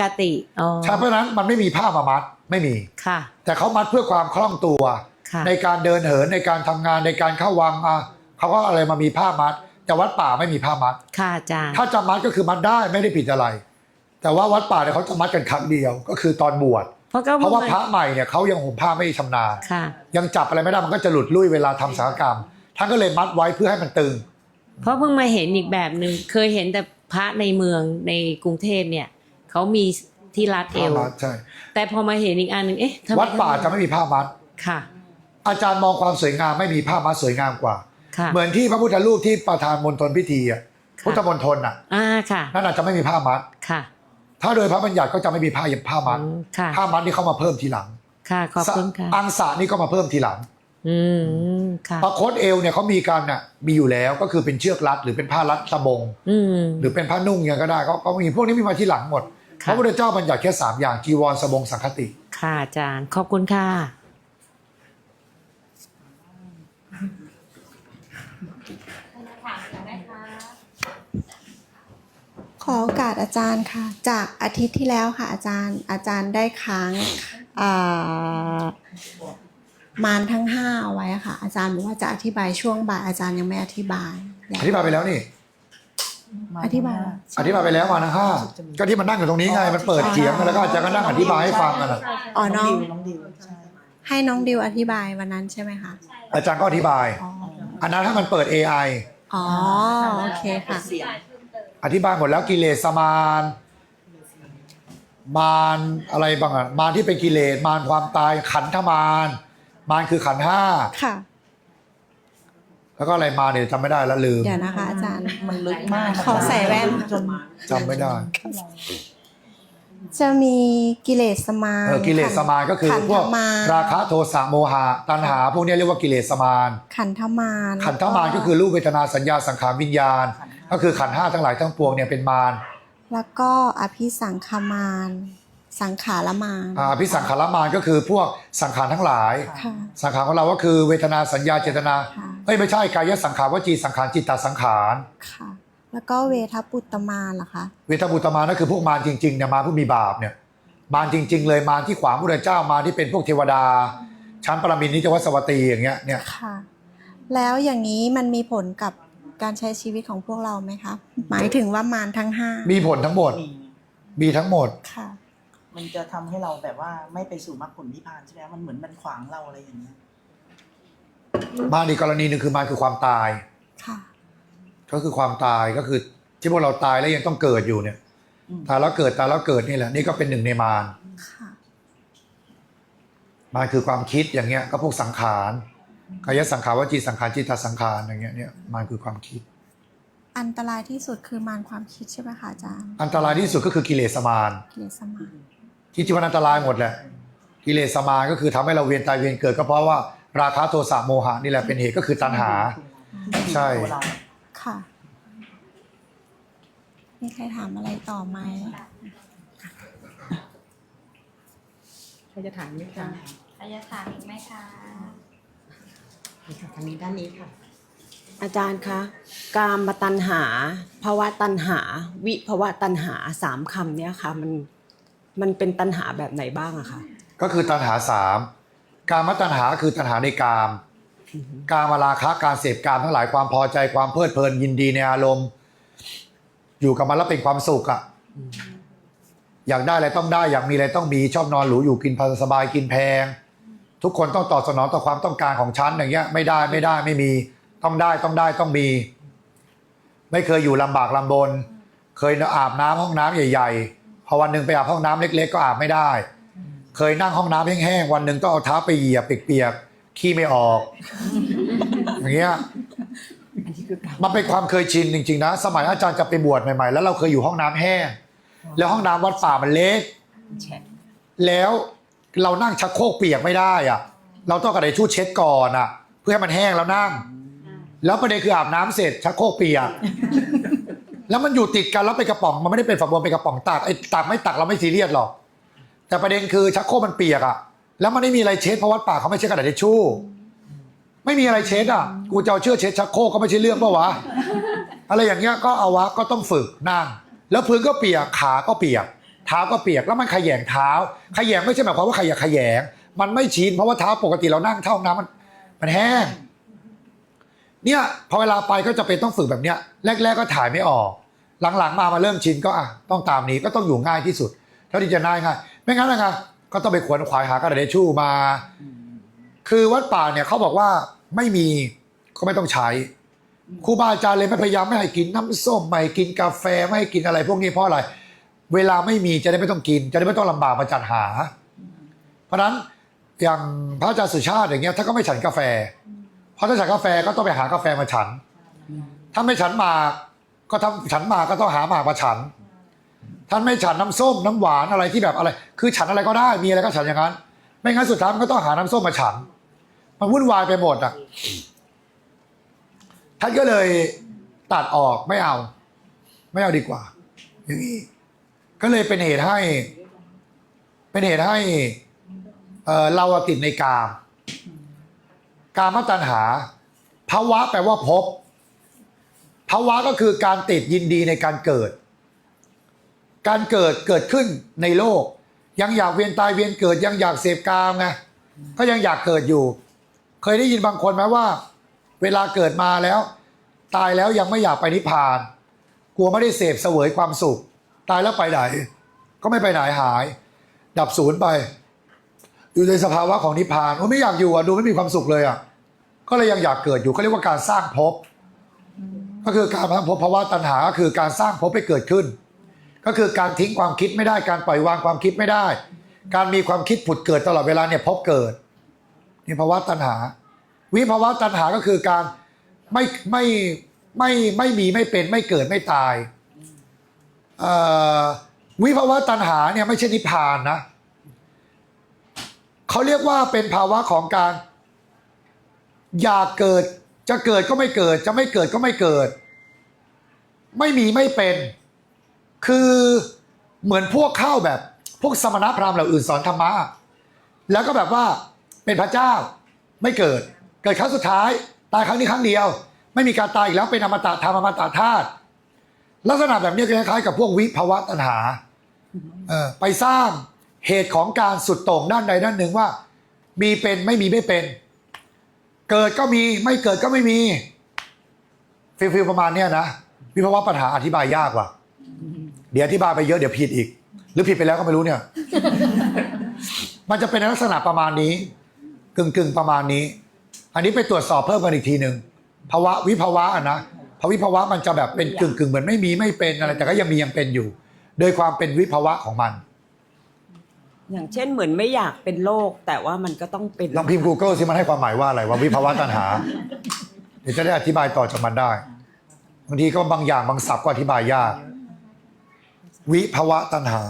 คติอ๋อใช่เพราะฉะนั้นมันไม่มีผ้ามามัดไม่มีค่ะ แต่เขามัดเพื่อความคล่องตัว ค่ะ ในการเดินเหินในการทำงานในการเข้าวังอะเขาก็อะไรมามีผ้ามัด แต่วัดป่าไม่มีผ้ามัด ค่ะอาจารย์ถ้าจะมัดก็คือมัดได้ไม่ได้ผิดอะไร แต่ว่าวัดป่าเนี่ยเขาจะมัดกันครั้งเดียวก็คือตอนบวชเพราะก็เพราะว่าพิ่งพระใหม่เนี่ยเขายังห่มผ้าไม่ชำนาญ ค่ะ ยังจับอะไรไม่ได้มันก็จะหลุดลุ่ยเวลาทำสังฆกรรม ท่านก็เลยมัดไว้เพื่อให้มันตึง เพราะเพิ่งมาเห็นอีกแบบหนึ่งเคยเห็นแต่พระในเมืองในกรุงเทพเนี่ย เขามีที่รัดเอผ้าวมัดใช่แต่พอมาเห็นอีกอันหนึ่งเอ๊ะทำไมวัดป่าจะไม่มีผ้ามัด ค่ะอาจารย์มองความสวยงามไม่มีผ้ามัดสวยงามกว่า ค่ะเหมือนที่พระพุทธรูปที่ประธานมณฑลพิธีอะค่ะพุทธมณฑลอะอ่าค่ะนั่นอาจจะไม่มีผ้ามัด ค่ะถ้าโดยพระบัญญัติก็จะไม่มีผ้าย็บผ้ามัด อืมค่ะผ้ามัดนี่เข้ามาเพิ่มทีหลังค่ะขอบคุณค่ะอังสะนี่ก็มาเพิ่มทีหลัง อืมค่ะประคตเอวเนี่ยเขามีการน่ะมีอยู่แล้วก็คือเป็นเชือกรัดหรือเป็นผ้ารัดสบง อืมหรือเป็นผ้านุ่งยังก็ได้เขาเขามีพวกนี้มีมาที่หลังหมดค่ะ พระพุทธเจ้าบัญญัติแค่สามอย่างจีวรสบงสังคติ ค่ะอาจารย์ ขอบคุณค่ะ ขอโอกาสอาจารย์ค่ะ จากอาทิตย์ที่แล้วค่ะ อาจารย์อาจารย์ได้ค้างอ่ามารทั้งห้าเอาไว้ค่ะ อาจารย์บอกว่าจะอธิบายช่วงบ่ายอาจารย์ยังไม่อธิบายอยากอธิบายไปแล้วนี่ อธิบาย อธิบายไปแล้วมานะห้าก็ที่มันนั่งอยู่ตรงนี้ไงมันเปิดเถียงกันแล้วก็อาจารย์ก็นั่งอธิบายให้ฟังกันน่ะอ๋อน้อง น้องดิวใช่ให้น้องดิวอธิบายวันนั้นใช่ไหมคะอาจารย์ก็อธิบาย อ๋ออันนั้นถ้ามันเปิด AI อ๋อโอเคค่ะ เสียงอธิบายหมดแล้วกิเลสมารมารอะไรบ้างอะมารที่เป็นกิเลสมารความตายขันธมารมารคือขันธ์ห้า ค่ะ แล้วก็อะไรมาเนี่ยจำไม่ได้แล้วลืมเดี๋ยวนะคะ อาจารย์ มันลึกมากขอใส่แว่น จนจำไม่ได้จะมีกิเลสมารเออกิเลสมารก็คือขันพวธกมารราคะโทสะโมหะตัณหา พวกเนี้ยเรียกว่ากิเลสมารขันธมารขันธมารก็คือรูปเวทนาสัญญาสังขารวิญญาณ ก็คือขันธ์ห้าทั้งหลายทั้งปวงเนี่ยเป็นมารแล้วก็อภิสังขมาร สังขารมารอ่าพิสังขารมารก็คือพวกสังขารทั้งหลาย ค่ะ สังขารของเราก็คือเวทนาสัญญาเจตนาค่ะ เอ้ยไม่ใช่กายสังขารวจีสังขารจิตตสังขาร ค่ะ แล้วก็เวทปุตตมารล่ะคะ เวทบุตรมารนั่นคือพวกมารจริงๆเนี่ยมารผู้มีบาปเนี่ยมารจริง ๆ เลยมารที่ขวางพระเจ้ามารที่เป็นพวกเทวดา ชั้นปรมินทร์นิจวัสวัตีอย่างเงี้ยเนี่ยค่ะ แล้วอย่างนี้มันมีผลกับการใช้ชีวิตของพวกเราไหมคะ หมายถึงว่ามารทั้งห้ามีผลทั้งหมดมีมีทั้งหมด ค่ะ มันจะทำให้เราแบบว่าไม่ไปสู่มรรคผลนิพพานใช่ไหมมันเหมือนมันขวางเราอะไรอย่างเงี้ยมารอีกกรณีหนึ่งคือมารคือความตายค่ะก็คือความตายก็คือที่พวกเราตายแล้วยังต้องเกิดอยู่เนี่ยอืมตายแล้วเกิดตายแล้วเกิดนี่แหละ นี่ก็เป็นหนึ่งในมารค่ะมารคือความคิดอย่างเงี้ย ก็พวกสังขารกายสังขารวจีสังขารจิตตสังขารอย่างเงี้ยเนี่ยมารคือความคิด อันตรายที่สุดคือมารความคิดใช่ไหมคะอาจารย์ อันตรายที่สุดก็คือกิเลสมารกิเลสมาร ที่จริงมันอันตรายหมดแหละกิเลสมารก็คือทำให้เราเวียนตายเวียนเกิด ก็เพราะว่าราคะโทสะโมหะนี่แหละเป็นเหตุก็คือตัณหา ใช่ตัวเราค่ะมีใครถามอะไรต่อไหมใครจะถามไหมคะใครจะถามอีกไหมคะนี่ค่ะทางนี้ด้านนี้ค่ะ อาจารย์คะกามตัณหาภาวะตัณหา วิภาวะตัณหาสามคำเนี้ยค่ะ มัน มันเป็นตัณหาแบบไหนบ้างอะคะก็คือตัณหาสามการมตัณหาคือตัณหาในกาม การมราคะการเสพกามทั้งหลายความพอใจความเพลิดเพลินยินดีในอารมณ์ อยู่กับมันแล้วเป็นความสุขอะอยากได้อะไรต้องได้อยากมีอะไรต้องมีชอบนอนหรูอยู่กินพาสบายกินแพง ทุกคนต้องตอบสนองต่อความต้องการของฉันอย่างเงี้ย ไม่ได้ไม่ได้ไม่มีต้องได้ต้องได้ต้องมี ไม่เคยอยู่ลำบากลำบน เคยอาบน้ำห้องน้ำใหญ่ ๆ พอวันหนึ่งไปอาบห้องน้ำเล็ก ๆ ก็อาบไม่ได้ เคยนั่งห้องน้ำแห้งๆวันหนึ่งต้องเอาเท้าไปเหยียบเปียกๆขี้ไม่ออก อย่างเงี้ยมันเป็นความเคยชินจริงๆนะ สมัยอาจารย์จะไปบวชใหม่ๆ แล้วเราเคยอยู่ห้องน้ำแห้ง แล้วห้องน้ำวัดป่ามันเล็ก แล้วเรานั่งชักโครกเปียกไม่ได้อะ เราต้องกระดาษชู่เช็ดก่อนอะ เพื่อให้มันแห้งแล้วนั่ง แล้วประเด็นคืออาบน้ำเสร็จชักโครกเปียก แล้วมันอยู่ติดกันแล้วเป็นกระป๋องมันไม่ได้เป็นฝักบัวเป็นกระป๋องตักไอ้ตักไม่ตักเราไม่ซีเรียสหรอก แต่ประเด็นคือชักโครกมันเปียกอะแล้วมันไม่มีอะไรเช็ดเพราะวัดป่าเขาไม่ใช้กระดาษทิชชู่ ไม่มีอะไรเช็ดอะกูจะเอาเชือกเช็ดชักโครกก็ไม่ใช่เรื่องปะวะอะไรอย่างเงี้ยก็เอาวะก็ต้องฝึกนั่งแล้วพื้นก็เปียกขาก็เปียก เท้าก็เปียกแล้วมันขยงเท้า ขยงไม่ใช่หมายความว่าขยะขยง มันไม่ชินเพราะว่าเท้าปกติเรานั่งเท่าห้องน้ำมัน มันแห้ง เนี่ยพอเวลาไปก็จะเป็นต้องฝึกแบบเนี้ยแรก ๆ ก็ถ่ายไม่ออก หลังๆมามาเริ่มชินก็อะต้องตามนี้ก็ต้องอยู่ง่ายที่สุด เท่าที่จะง่ายง่ายไม่งั้นนะก็ต้องไปขวนขวายหากระดาษทิชชู่มา คือวัดป่าเนี่ยเขาบอกว่าไม่มีก็ไม่ต้องใช้ครูบาอาจารย์เลยไม่พยายามไม่ให้กินน้ำส้มไม่ให้กินกาแฟไม่ให้กินอะไร พวกนี้เพราะอะไร เวลาไม่มีจะได้ไม่ต้องกิน จะได้ไม่ต้องลำบากมาจัดหา เพราะฉะนั้นอย่างพระอาจารย์สุชาติอย่างเงี้ยถ้าก็ไม่ฉันกาแฟ เพราะถ้าฉันกาแฟก็ต้องไปหากาแฟมาฉัน ถ้าไม่ฉันหมากก็ทำฉันหมากก็ต้องหาหมากมาฉัน ท่านไม่ฉันน้ำส้มน้ำหวานอะไรที่แบบอะไร คือฉันอะไรก็ได้มีอะไรก็ฉันอย่างนั้น ไม่งั้นสุดท้ายมันก็ต้องหาน้ำส้มมาฉัน มันวุ่นวายไปหมดอะท่านก็เลยตัดออกไม่เอา ไม่เอาดีกว่า อย่างนี้ก็เลยเป็นเหตุให้ เป็นเหตุให้เเราติดในกาม การมตัณหาภาวะแปลว่าพบภาวะก็คือการติดยินดีในการเกิด การเกิดเกิดขึ้นในโลก ยังอยากเวียนตายเวียนเกิด ยังอยากเสพกามไงก็ยังอยากเกิดอยู่ เคยได้ยินบางคนไหมว่า เวลาเกิดมาแล้ว ตายแล้วยังไม่อยากไปนิพพาน กลัวไม่ได้เสพเสวยความสุข ตายแล้วไปไหน ก็ไม่ไปไหนหาย ดับศูนย์ไป อยู่ในสภาวะของนิพพานโอ้ไม่อยากอยู่อะดูไม่มีความสุขเลยอะก็เลยยังอยากเกิดอยู่เขาเรียกว่าการสร้างภพก็คือการสร้างภพภาวะตัณหาก็คือการสร้างภพให้เกิดขึ้น ก็คือการทิ้งความคิดไม่ได้การปล่อยวางความคิดไม่ได้ การมีความคิดผุดเกิดตลอดเวลาเนี่ยพบเกิดนี่ภาวะตัณหา วิภาวะตัณหาก็คือการไม่ไม่ไม่ไม่มีไม่เป็นไม่เกิดไม่ตายวิภาวะตัณหาเนี่ยไม่ใช่นิพพานนะ เขาเรียกว่าเป็นภาวะของการ อยากเกิด จะเกิดก็ไม่เกิด จะไม่เกิดก็ไม่เกิด ไม่มีไม่เป็น คือเหมือนพวกเข้าแบบ พวกสมณพราหมณ์เหล่าอื่นสอนธรรมะแล้วก็แบบว่าเป็นพระเจ้าไม่เกิด เกิดครั้งสุดท้าย ตายครั้งนี้ครั้งเดียว ไม่มีการตายอีกแล้วเป็นอมตะธรรมอมตะธาตุลักษณะแบบนี้คล้ายๆกับพวกวิภาวะตัณหาเออไปสร้าง เหตุของการสุดโต่งด้านใดด้านหนึ่งว่า มีเป็นไม่มีไม่เป็น เกิดก็มีไม่เกิดก็ไม่มีฟิลฟิลประมาณเนี้ยนะวิภาวะปัญหาอธิบายยากว่ะ เดี๋ยวอธิบายไปเยอะเดี๋ยวผิดอีก หรือผิดไปแล้วก็ไม่รู้เนี่ย มันจะเป็นลักษณะประมาณนี้ กึ่งกึ่งๆประมาณนี้ อันนี้ไปตรวจสอบเพิ่มกันอีกทีหนึ่งภาวะวิภาวะอะนะภาวะวิภาวะมันจะแบบเป็นกึ่งกึ่งๆเหมือนไม่มีไม่เป็นอะไร แต่ก็ยังมียังเป็นอยู่ โดยความเป็นวิภาวะของมัน อย่างเช่นเหมือนไม่อยากเป็นโรคแต่ว่ามันก็ต้องเป็นลองพิมพ์ Google สิมันให้ความหมายว่าอะไรว่าวิภาวะตัณหา เดี๋ยวจะได้อธิบายต่อจากมันได้บางทีก็บางอย่างบางศัพท์ก็อธิบายยาก วิภาวะตัณหา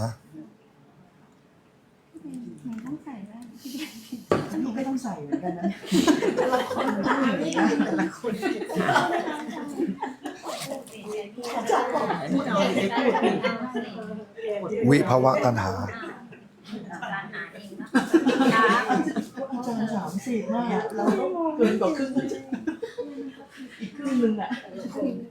ฉันก็ไม่ต้องใส่เหมือนกันนะแต่ละคนผู้หญิงนะแต่ละคนอาจารย์บอกพูดเอาไปพูดวิภาวะตัณหาอาจารย์สามสิบมาก เราก็เกินกว่าครึ่งอีกครึ่งหนึงอะ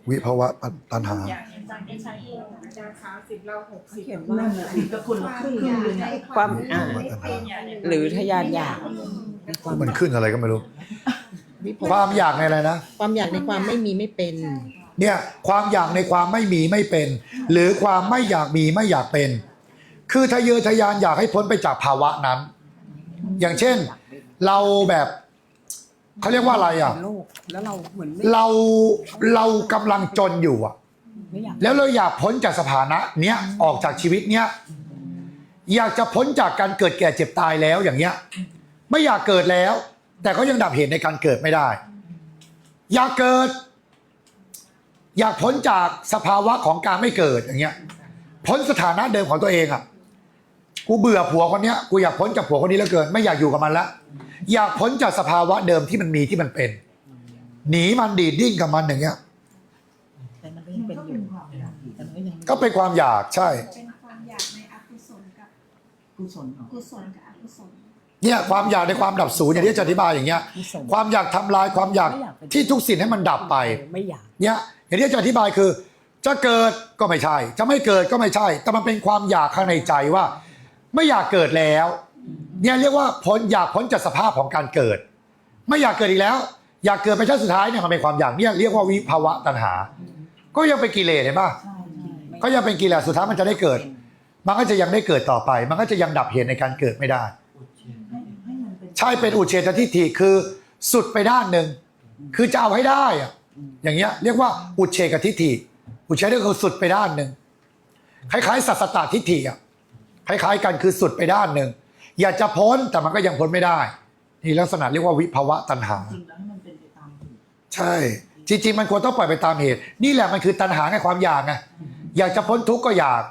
วิภาวะตัณหานั่นแหละอีกก็คนละครึ่งหนึงอะความอ่าวิภาวะตัณหาหรือทะยานอยากมันขึ้นอะไรก็ไม่รู้ ความอยากในอะไรนะ ความอยากในความไม่มีไม่เป็น เนี่ยความอยากในความไม่มีไม่เป็น หรือความไม่อยากมีไม่อยากเป็น คือทะเยอทะยานอยากให้พ้นไปจากภาวะนั้น อย่างเช่น เราแบบ เขาเรียกว่าอะไรอะเป็นโรคแล้วเราเหมือนไม่เราเรากำลังจนอยู่อะ ไม่อยากแล้วเราอยากพ้นจากสถานะเนี้ยออกจากชีวิตเนี้ยอยากจะพ้นจากการเกิดแก่เจ็บตายแล้วอย่างเงี้ย ไม่อยากเกิดแล้ว แต่ก็ยังดับเหตุในการเกิดไม่ได้ อยากเกิด อยากพ้นจากสภาวะของการไม่เกิดอย่างเงี้ย พ้นสถานะเดิมของตัวเองอะ กูเบื่อผัวคนเนี้ยกูอยากพ้นจากผัวคนนี้เหลือเกิน ไม่อยากอยู่กับมันละอยากพ้นจากสภาวะเดิมที่มันมีที่มันเป็น หนีมันดีดดิ้นกับมันอย่างเงี้ย แต่มันก็ยังเป็นอยู่แต่มันก็ยังก็เป็นความอยากใช่ เป็นความอยากในอกุศลกับกุศลเหรอกุศลกับอกุศลเนี่ยความอยากในความดับศูนย์อย่างที่จะอธิบายอย่างเงี้ยไม่สมความอยากทำลายความอยากที่ทุกสิ่งให้มันดับไป ไม่อยากเนี่ยอย่างที่จะอธิบายคือ จะเกิดก็ไม่ใช่ จะไม่เกิดก็ไม่ใช่ แต่มันเป็นความอยากข้างในใจว่า ไม่อยากเกิดแล้วเนี่ยเรียกว่าพ้นอยากพ้นจากสภาพของการเกิด ไม่อยากเกิดอีกแล้ว อยากเกิดเป็นชาติสุดท้ายเนี่ยมันเป็นความอยากเนี่ยเรียกว่าวิภาวะตัณหา ก็ยังเป็นกิเลสเห็นป่ะก็ยังเป็นกิเลสสุดท้ายมันจะได้เกิด มันก็จะยังได้เกิดต่อไป มันก็จะยังดับเหตุในการเกิดไม่ได้ ใช่เป็นอุเฉททิฏฐิคือสุดไปด้านหนึ่งคือจะเอาให้ได้อะอย่างเงี้ยเรียกว่าอุเฉกทิฏฐิอุเฉทก็คือสุดไปด้านหนึ่งคล้ายๆสัสตตทิฏฐิอะ คล้ายๆกันคือสุดไปด้านหนึ่งอยากจะพ้นแต่มันก็ยังพ้นไม่ได้ นี่ลักษณะเรียกว่าวิภาวะตัณหา จริงแล้วให้มันเป็นไปตามเหตุใช่ จริง ๆ มันควรต้องปล่อยไปตามเหตุ นี่แหละมันคือตัณหาไงความอยากไงอยากจะพ้นทุกข์ก็อยาก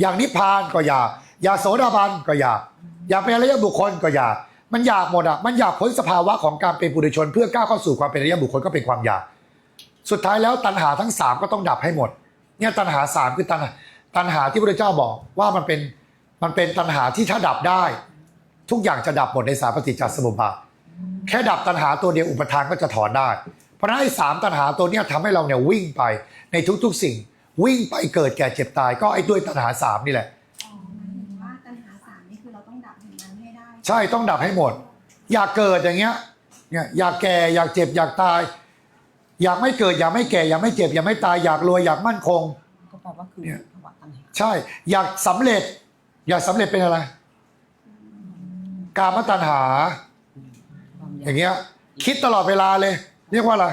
อยากนิพพานก็อยาก อยากโสดาบันก็อยาก อยากเป็นอริยบุคคลก็อยาก มันอยากหมดอะมันอยากพ้นสภาวะของการเป็นปุถุชน เพื่อก้าวเข้าสู่ความเป็นอริยบุคคลก็เป็นความอยาก สุดท้ายแล้วตัณหาทั้งสามก็ต้องดับให้หมด เนี่ยตัณหาสามคือตัณหาตัณหาที่พระพุทธเจ้าบอกว่ามันเป็น มันเป็นตัณหาที่ถ้าดับได้ ทุกอย่างจะดับหมดในสามปฏิจจสมุปบาทแค่ดับตัณหาตัวเดียวอุปทานก็จะถอนได้ เพราะฉะนั้นไอ้สามตัณหาตัวเนี้ยทำให้เราเนี่ยวิ่งไปในทุกๆสิ่ง วิ่งไปเกิดแก่เจ็บตาย ก็ไอ้ด้วยตัณหาสามนี่แหละ อ๋อหมายถึงว่าตัณหาสามนี่คือเราต้องดับถึงนั้นให้ได้ใช่ต้องดับให้หมด อยากเกิดอย่างเงี้ยเนี่ยอยากแก่อยากเจ็บอยากตาย อยากไม่เกิดอยากไม่แก่อยากไม่เจ็บอยากไม่ตายอยากรวยอยากมั่นคง ก็แปลว่าคือเนี่ยภาวะตัณหา ใช่ อยากสำเร็จ อยากสำเร็จเป็นอะไร กามตัณหา อย่างเงี้ย คิดตลอดเวลาเลย เรียกว่าอะไร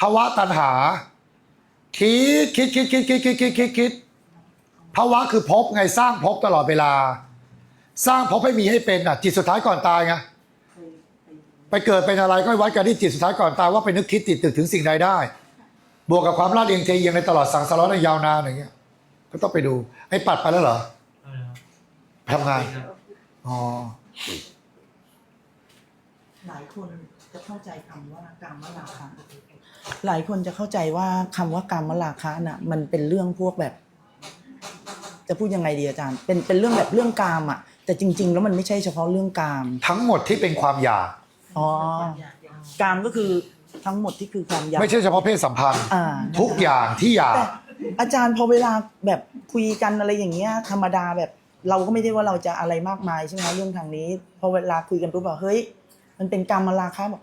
ภาวะตัณหา คิดคิดคิดคิดคิดคิดคิดคิดคิดภาวะคือภพไงสร้างภพตลอดเวลา สร้างภพให้มีให้เป็นอะจิตสุดท้ายก่อนตายไงไปเกิดเป็นอะไรก็วัดกันที่จิตสุดท้ายก่อนตายว่าไปนึกคิดติดตึกถึงสิ่งใดได้ บวกกับความลาดเอียงเทียงในตลอดสังสารวัฏยาวนานอย่างเงี้ย ก็ต้องไปดู ไอ้ปัดไปแล้วเหรอไปทำงานอ๋อ หลายคนจะเข้าใจคำว่ากามราคะ หลายคนจะเข้าใจว่าคำว่ากามราคะน่ะ มันเป็นเรื่องพวกแบบ จะพูดยังไงดีอาจารย์ เป็นเป็นเรื่องแบบเรื่องกามอะ แต่จริง ๆ แล้วมันไม่ใช่เฉพาะเรื่องกาม ทั้งหมดที่เป็นความอยาก อ๋อ กามก็คือทั้งหมดที่คือความอยากไม่ใช่เฉพาะเพศสัมพันธ์ อ่าทุกอย่างที่อยาก แต่ อาจารย์พอเวลาแบบคุยกันอะไรอย่างเงี้ย ธรรมดาแบบเราก็ไม่ได้ว่าเราจะอะไรมากมายใช่ไหมคะเรื่องทางนี้ พอเวลาคุยกันปุ๊บบอกเฮ้ย มันเป็นกรรมราคะบอก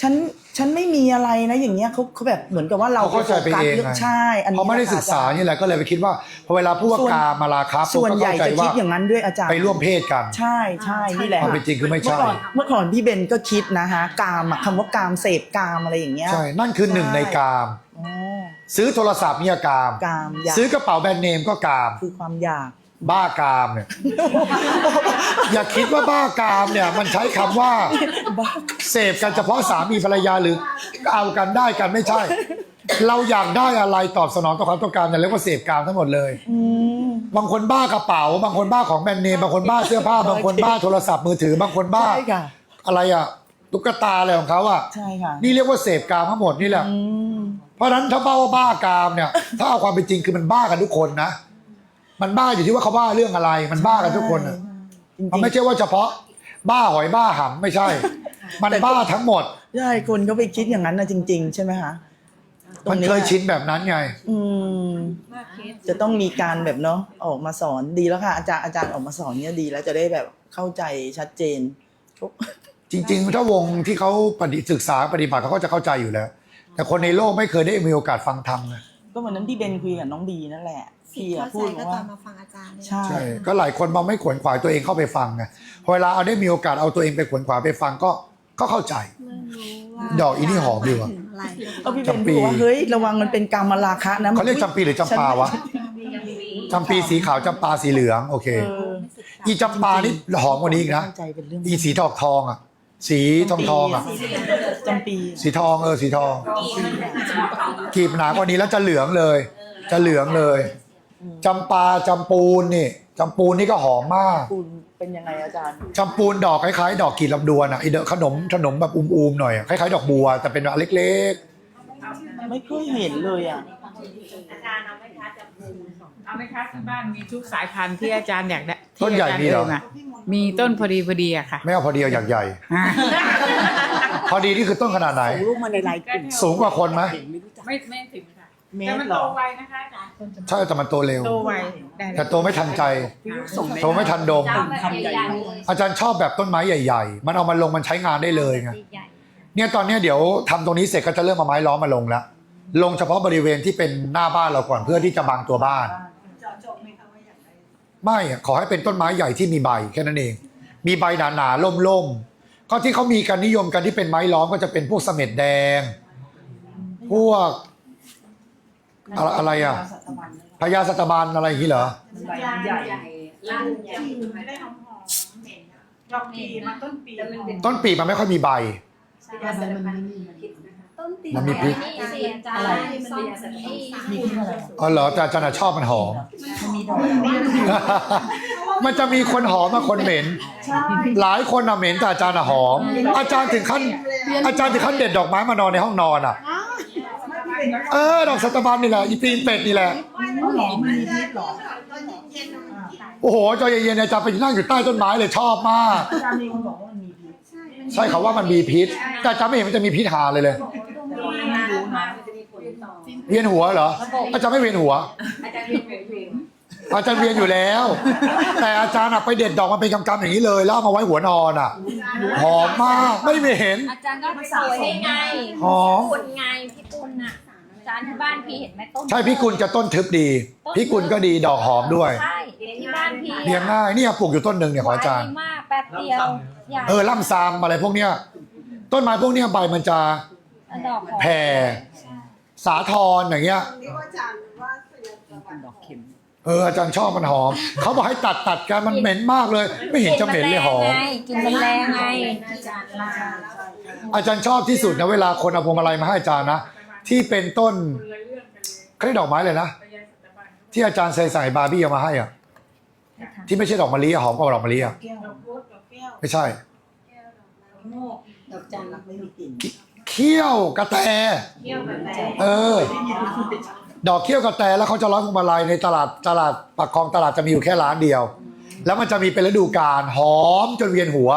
ฉันฉันไม่มีอะไรนะอย่างเงี้ยเขาเขาแบบเหมือนกับว่าเราเขาเข้าใจไปเองโฟกัสรื่ไง ใช่อันนี้เพราะไม่ได้ศึกษานะคะนี่แหละก็เลยไปคิดว่าพอเวลาพูดว่าส่วนกามาราคาส่วนใหญ่ก็จะเข้าคิดว่าอย่างนั้นด้วยอาจารย์ ไปร่วมเพศกัน ใช่ใช่นี่แหละความเป็นจริงคือไม่ใช่ เมื่อก่อนเมื่อก่อนพี่เบนก็คิดนะฮะกามอะคำว่ากามเสพกามอะไรอย่างเงี้ย ใช่ นั่นคือหนึ่งในกามอ๋อ ซื้อโทรศัพท์เนี่ยกาม กามอยากซื้อกระเป๋าแบรนด์เนมก็กาม คือความอยาก บ้ากามเนี่ย อย่าคิดว่าบ้ากามเนี่ย มันใช้คำว่า บ้าเสพกันเฉพาะสามีภรรยาหรือเอากันได้กันไม่ใช่ เราอยากได้อะไรตอบสนองต่อความต้องการเนี่ยเรียกว่าเสพกามทั้งหมดเลย อืมบางคนบ้ากระเป๋า บางคนบ้าของแบรนด์เนมบางคนบ้าเสื้อผ้า บางคนบ้าโทรศัพท์มือถือบางคนบ้า ใช่ค่ะ อะไรอะตุ๊กตาอะไรของเขาอะใช่ค่ะ นี่เรียกว่าเสพกามทั้งหมดนี่แหละ อืม เพราะฉะนั้นถ้าบ้าว่าบ้ากามเนี่ย ถ้าเอาความเป็นจริงคือมันบ้ากันทุกคนนะ มันบ้าอยู่ที่ว่าเขาบ้าเรื่องอะไร มันบ้ากันทุกคนอะจริงๆมันไม่ใช่ว่าเฉพาะ บ้าหอยบ้าหำไม่ใช่ มันบ้าทั้งหมด ใช่คนก็ไปคิดอย่างนั้นนะจริง ๆ ใช่ไหมคะตรมันงเคยชินแบบนั้นไง อืมจะต้องมีการแบบเนาะออกมาสอนดีแล้วค่ะ อาจารย์อาจารย์ออกมาสอนเนี้ยดีแล้วจะได้แบบเข้าใจชัดเจน จริง ๆ ถ้าวงที่เขาปฏิศึกษาปฏิบัติเขาก็จะเข้าใจอยู่แล้ว แต่คนในโลกไม่เคยได้มีโอกาสฟังธรรมไงก็วันนั้นที่เบนคุยกับน้องบีนั่นแหละสิ่งที่เข้าพูใจดก็ว่าตอนมาฟังอาจารย์เนี่ยใช่ใช่ก็หลายคนมาไม่ขวนขวายตัวเองเข้าไปฟังไงพอเวลาเอาได้มีโอกาสเอาตัวเองไปขวนขวายไปฟังก็ก็เข้าใจ เริ่มรู้ว่าดอกอีนี่หอมดีว่ะหายถึงอะไรก็พี่เบนจำปีบอกว่าเฮ้ยระวังมันเป็นกรรมราคะนะเขาเรียกจำปีหรือจำปาวะจำปีสีขาวจำปาสีเหลืองโอเค เออ อีจำปานี่หอมกว่านี้อีกนะเข้าใจเป็นเรื่องอีสีทองทองอะ สีทองทองอะ จำปีสีทองเออสีทองกลีบหนากว่านี้แล้วจะเหลืองเลย จะเหลืองเลยจำปาจำปูนนี่จำปูนนี่ก็หอมมากคุณเป็นยังไงอาจารย์ จำปูนดอกคล้ายๆ ดอกกลีบลำดวนอะไอเดอะขนมขนมแบบอุ้มๆหน่อยอะคล้ายๆ ดอกบัว แต่เป็นอันเล็กไม่เคยเห็นเลยอะเอาไหมคะ ที่บ้านมีทุกสายพันธุ์ที่อาจารย์อยากได้ต้นใหญ่มีเหรอ ที่าจาย์เอ่ยามีต้นพอดีพอดีอะค่ะๆไม่เอาพอดีเอาอย่างใหญ่ พอดีนี่คือต้นขนาดไหน ส่งรูปมาในไลน์กลุ่มสูงกว่าคนไหมไม่ไม่ถึงค่ะเมแต่ตมัรนเหรโตอไวนะคะอาจารย์ใช่แต่มันโตเร็ว โตไวได้แต่โตไม่ทันใจโตไม่ทันดมคำใหญ่อาจารย์ชอบแบบต้นไม้ใหญ่ ๆ มันเอามาลงมันใช้งานได้เลยไง ใหญ่เนี่ยตอนเนี้ยเดี๋ยวทำตรงนี้เสร็จก็จะเริ่มเอาไม้ล้อมมาลงแล้วลงเฉพาะบริเวณที่เป็นหน้าบ้านเราก่อนเพื่อที่จะบังตัวบ้าน ไม่อะขอให้เป็นต้นไม้ใหญ่ที่มีใบแค่นั้นเอง มีใบหนาๆล่มๆก็ที่เขามีกันนิยมกันที่เป็นไม้ล้อมก็จะเป็นพวกเสม็ดแดง พวก อะไรอะไรอะพญาสัตบันอะไรอย่างนี้เหรอใหญ่ลั่นใหญ่ไม่ได้หอมหอมเหม็นอะดอกปีมาต้นปีต้นปีกมันไม่ค่อยมีใบ ต้นปีมันมีพิษนี่สิอาจารย์ซ่อมที่มีที่อะไรอ๋อเหรอแต่อาจารย์อะชอบมันหอม มันมีดอกมันจะมีคนหอมมาคนเหม็นหลายคนอะเหม็นแต่อาจารย์อะหอม อาจารย์ถึงขั้น อาจารย์ถึงขั้นเด็ดดอกไม้มานอนในห้องนอนอะเออดอกสัตบันนี่แหละอีตีนเป็ดนี่แหละต้นหอมมีพิษเหรอโอ้โหใจเย็นๆอาจารย์ไปนั่งอยู่ใต้ต้นไม้เลยชอบมาก อาจารย์มีคนบอกว่ามันมีพิษใช่เขาว่ามันมีพิษ แต่อาจารย์ไม่เห็นมันจะมีพิษหาเลยเลย เวียนหัวเหรอ อาจารย์ไม่เวียนหัว อาจารย์เป็นเป็นเป็นอาจารย์เวียนอยู่แล้ว แต่อาจารย์อะไปเด็ดดอกมันเป็นกำๆอย่างนี้เลยแล้วเอามาไว้หัวนอนอะหอมมากไม่เห็น อาจารย์ก็สวยให้ไงหอมคุณไงพี่กุลน่ะอาจารย์ที่บ้านพี่เห็นไหมต้นใช่พี่กุลจะต้นทึบดี พี่กุลก็ดีดอกหอมด้วยใช่ที่บ้านพี่เลี้ยงง่ายเนี่ยปลูกอยู่ต้นหนึ่งเนี่ยของอาจารย์ไวมากแป๊บเดียวใหญ่เออล่ำซามอะไรพวกเนี้ยต้นไม้พวกเนี้ยใบมันจะดอกหอมแผ่ สาทรอย่างเงี้ยดอกเข็มเอออาจารย์ชอบมันหอม เขาบอกให้ตัดตัดกันมันเหม็นมากเลย ไม่เห็นจะเหม็นเลยหอม กินมันแรงไงอาจารย์ชอบที่สุดนะเวลาคนเอาพวงมาลัยมาให้อาจารย์นะที่เป็นต้นเลยเรื่องกันเลยเขาเรียกดอกไม้เลยนะพญาสัตบันที่อาจารย์ใส่ใส่บาร์บี้เอามาให้อะที่ไม่ใช่ดอกมะลิอะหอมกว่าดอกมะลิอะแก้วดอกโคตดอกแก้วไม่ใช่ ดอกจันทร์ไม่มีกลิ่น เขี้ยวกระแต เที่ยวแบบแดงเออ ดอกเขี้ยวกระแตแล้วเขาจะร้อยพวงมาลัยในตลาดตลาดปากคลองตลาดจะมีอยู่แค่ร้านเดียว แล้วมันจะมีเป็นฤดูกาลหอมจนเวียนหัว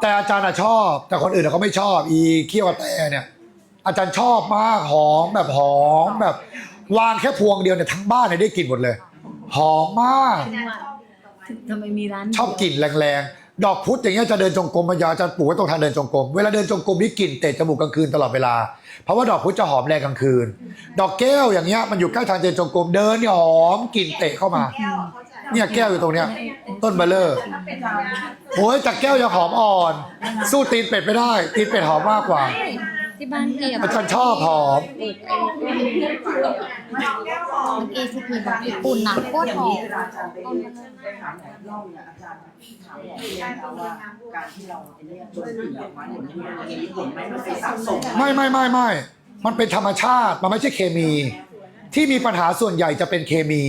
แต่อาจารย์อะชอบ แต่คนอื่นอะเขาไม่ชอบ อีเขี้ยวกระแตเนี่ย อาจารย์ชอบมากหอมแบบหอมแบบ วางแค่พวงเดียวเนี่ยทั้งบ้านเนี่ยได้กลิ่นหมดเลย หอมมาก ทำไมมีร้านชอบกลิ่นแรงๆ ดอกพุธอย่างเงี้ยจะเดินจงกรมมายาจะปลูกไว้ตรงทางเดินจงกรมเวลาเดินจงกรมนี่กลิ่นเตะจมูกกลางคืนตลอดเวลาเพราะว่าดอกพุธจะหอมแรงกลางคืน ดอกแก้วอย่างเงี้ยมันอยู่ใกล้ทางเดินจงกรมเดินเนี่ยหอมกลิ่นเตะเข้ามา เนี่ยแก้วอยู่ตรงเนี้ย ต้นเบลเลอร์โอ้ยจากแก้วยังหอมอ่อน สู้ตีนเป็ดไม่ได้ ตีนเป็ดหอมมากกว่า ที่บ้านพี่อะอาจารย์ชอบหอมเด็กไอ้ต้นเมื่อกี้ที่พี่บอกพี่กุลน่ะโคตรหอมอาจารย์ไปไปถามเล่าเนี่ยอาจารย์ถามเรียนเขาว่าการที่เราเนี่ยจนถึงดอกไม้หมดนี้มันมีผลไหมมันไปสะสมไม่ไม่ไม่ไม่มันเป็นธรรมชาติมันไม่ใช่เคมี ที่มีปัญหาส่วนใหญ่จะเป็นเคมี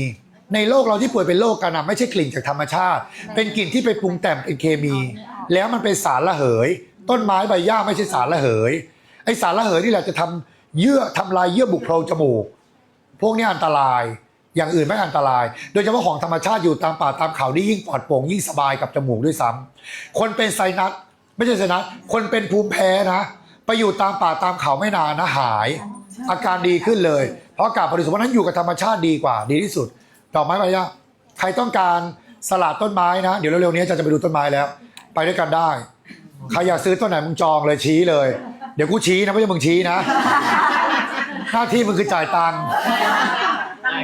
ในโลกเราที่ป่วยเป็นโรคกันนะไม่ใช่กลิ่นจากธรรมชาติ เป็นกลิ่นที่ไปปรุงแต่งเป็นเคมี แล้วมันเป็นสารระเหย ต้นไม้ใบหญ้าไม่ใช่สารระเหย ไอสารระเหยนี่แหละจะทำเยื่อทำลายเยื่อบุโพรงจมูก พวกนี้อันตราย อย่างอื่นไม่อันตราย โดยเฉพาะของธรรมชาติอยู่ตามป่าตามเขานี่ยิ่งปลอดโปร่งยิ่งสบายกับจมูกด้วยซ้ำคนเป็นไซนัสไม่ใช่ไซนัสคนเป็นภูมิแพ้นะ ไปอยู่ตามป่าตามเขาไม่นานนะหาย อาการดีขึ้นเลย เพราะอากาศบริสุทธิ์เพราะฉะนั้นอยู่กับธรรมชาติดีกว่า ดีที่สุด ดอกไม้ใบหญ้าใครต้องการสลัดต้นไม้นะ เดี๋ยวเร็วๆนี้จะจะไปดูต้นไม้แล้ว ไปด้วยกันได้ใครอยากซื้อต้นไหนมึงจองเลยชี้เลย เดี๋ยวกูชี้นะไม่ใช่มึงชี้นะ หน้าที่มึงคือจ่ายตังค์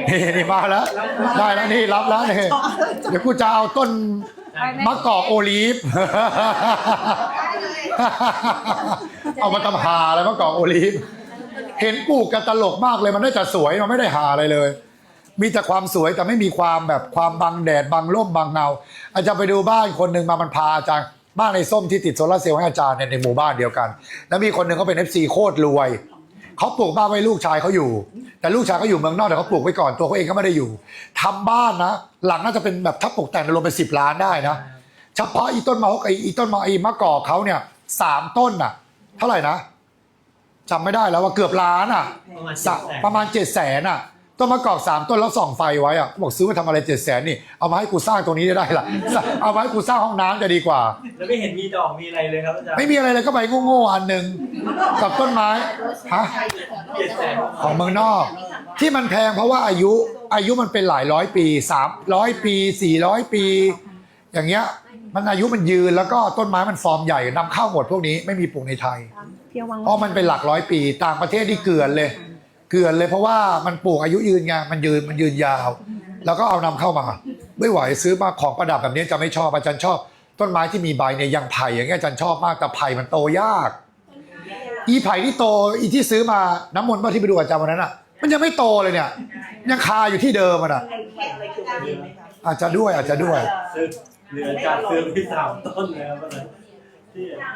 นี่นี่มาแล้ว ได้แล้วนี่รับแล้วนี่เดี๋ยวกูจะเอาต้นมะกอกโอลีฟ เอามาทำหาอะไรมะกอกโอลีฟ เห็นปลูกกันตลกมากเลยมันได้แต่สวยมันไม่ได้หาอะไรเลย มีแต่ความสวยแต่ไม่มีความแบบความบังแดดบังร่มบังเงาอาจารย์ไปดูบ้านคนหนึ่งมามันพาอาจารย์ บ้านในส้มที่ติดโซลาร์เซลล์ให้อาจารย์เนี่ยในหมู่บ้านเดียวกัน แล้วมีคนหนึ่งเขาเป็น FC โคตรรวย เขาปลูกบ้านไว้ลูกชายเขาอยู่ แต่ลูกชายเขาอยู่เมืองนอกแต่เขาปลูกไว้ก่อนตัวเขาเองก็ไม่ได้อยู่ทำบ้านนะ หลังน่าจะเป็นแบบถ้าปลูกแต่งรวมเป็นสิบล้านได้นะเฉพาะอีต้นมะฮอกไออีต้นมะไอมะกอกเขาเนี่ยสามต้นน่ะ เท่าไหร่นะจำไม่ได้แล้วว่าเกือบล้านอะประมาณสะ700,000ประมาณเจ็ดแสนอะ ต้นมะกอกสามต้นแล้วส่องไฟไว้อะบอกซื้อมาทำอะไรเจ็ดแสนนี่เอามาให้กูสร้างตรงนี้ได้ละเอามาให้กูสร้างห้องน้ำจะดีกว่า แล้วไม่เห็นมีดอกมีอะไรเลยครับอาจารย์ไม่มีอะไรเลยก็ไปโง่ๆอันหนึ่งกับต้นไม้ฮะเจ็ดแสนของเมืองนอก ที่มันแพงเพราะว่าอายุอายุมันเป็นหลายร้อยปีสามร้อยปีสี่ร้อยปี อย่างเงี้ยมันอายุมันยืนแล้วก็ต้นไม้มันฟอร์มใหญ่นำเข้าหมดพวกนี้ไม่มีปลูกในไทยเพียววังเพราะมันเป็นหลักร้อยปี ต่างประเทศที่เกลือนเลย เกลือนเลยเพราะว่ามันปลูกอายุยืนไงมันยืนมันยืนยาว แล้วก็เอานำเข้ามา ไม่ไหวซื้อมาของประดับแบบนี้จะไม่ชอบอาจารย์ชอบ ต้นไม้ที่มีใบเนี่ยยังไผ่อย่างเงี้ยอาจารย์ชอบมากแต่ไผ่มันโตยาก อีไผ่ที่โตอีที่ซื้อมาน้ำมนต์ว่าที่ไปดูอาจารย์วันนั้นอะ มันยังไม่โตเลยเนี่ย ยังคาอยู่ที่เดิมอะอาจจะด้วยอาจจะด้วย ซื้อเหลือจากซื้อไปสามต้นแล้วก็เลยที่